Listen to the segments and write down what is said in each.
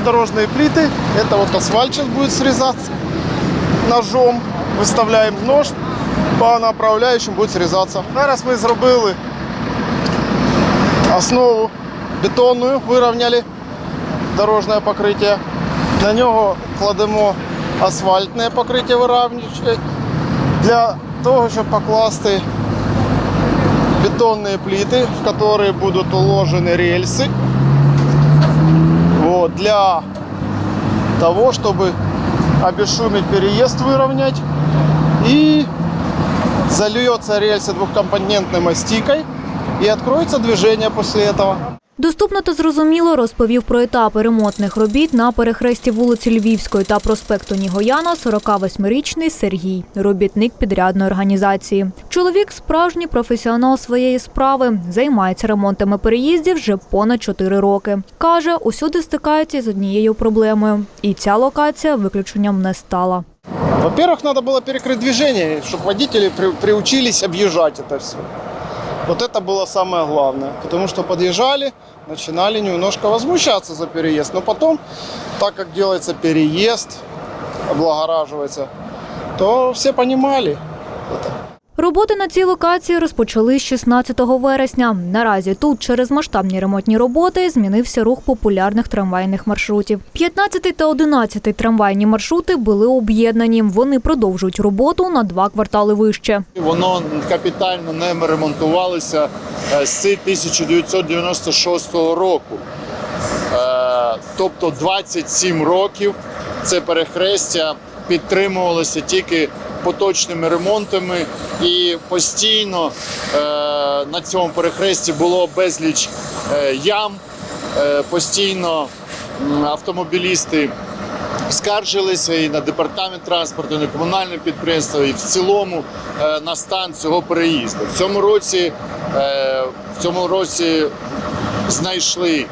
Бетонно-дорожные плиты. Это вот асфальт сейчас будет срезаться ножом. Выставляем нож, по направляющим будет срезаться. Зараз ми зробили основу бетонную, вирівняли дорожне покриття. На нього кладемо асфальтне покриття виравнююче для того, щоб покласти бетонные плиты, в которые будут уложены рельсы. Вот, для того, чтобы обесшумить переезд, выровнять. И зальется рельсы двухкомпонентной мастикой. И откроется движение после этого. Доступно та зрозуміло розповів про етапи ремонтних робіт на перехресті вулиці Львівської та проспекту Нігояна 48-річний Сергій, робітник підрядної організації. Чоловік справжній професіонал своєї справи, займається ремонтами переїздів вже понад 4 роки. Каже, усюди стикається з однією проблемою, і ця локація виключенням не стала. Во-первых, надо было перекрыть движение, чтобы водители при- приучились объезжать это все. Вот это было самое главное. Потому что подъезжали, начинали немножко возмущаться за переезд. Но потом, так как делается переезд, облагораживается, то все понимали это. Роботи на цій локації розпочали з 16 вересня. Наразі тут через масштабні ремонтні роботи змінився рух популярних трамвайних маршрутів. 15 та 11 трамвайні маршрути були об'єднані. Вони продовжують роботу на два квартали вище. Воно капітально не ремонтувалося е, з 1996 року. Е, Тобто 27 років це перехрестя підтримувалося тільки поточними ремонтами, і постійно е, на цьому перехресті було безліч е, ям, е, постійно автомобілісти скаржилися і на департамент транспорту, і на комунальне підприємство, і в цілому е, на стан цього переїзду. В цьому році, е, в цьому році знайшли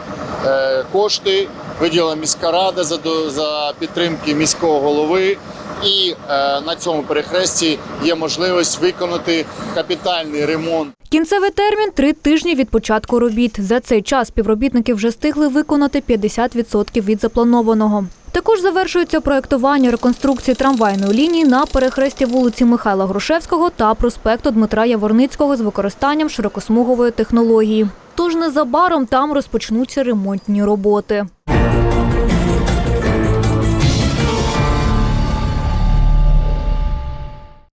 е, кошти, виділила міська рада за, за підтримки міського голови. І е, на цьому перехресті є можливість виконати капітальний ремонт. Кінцевий термін три тижні від початку робіт. За цей час співробітники вже встигли виконати 50% від запланованого. Також завершується проектування реконструкції трамвайної лінії на перехресті вулиці Михайла Грушевського та проспекту Дмитра Яворницького з використанням широкосмугової технології. Тож незабаром там розпочнуться ремонтні роботи.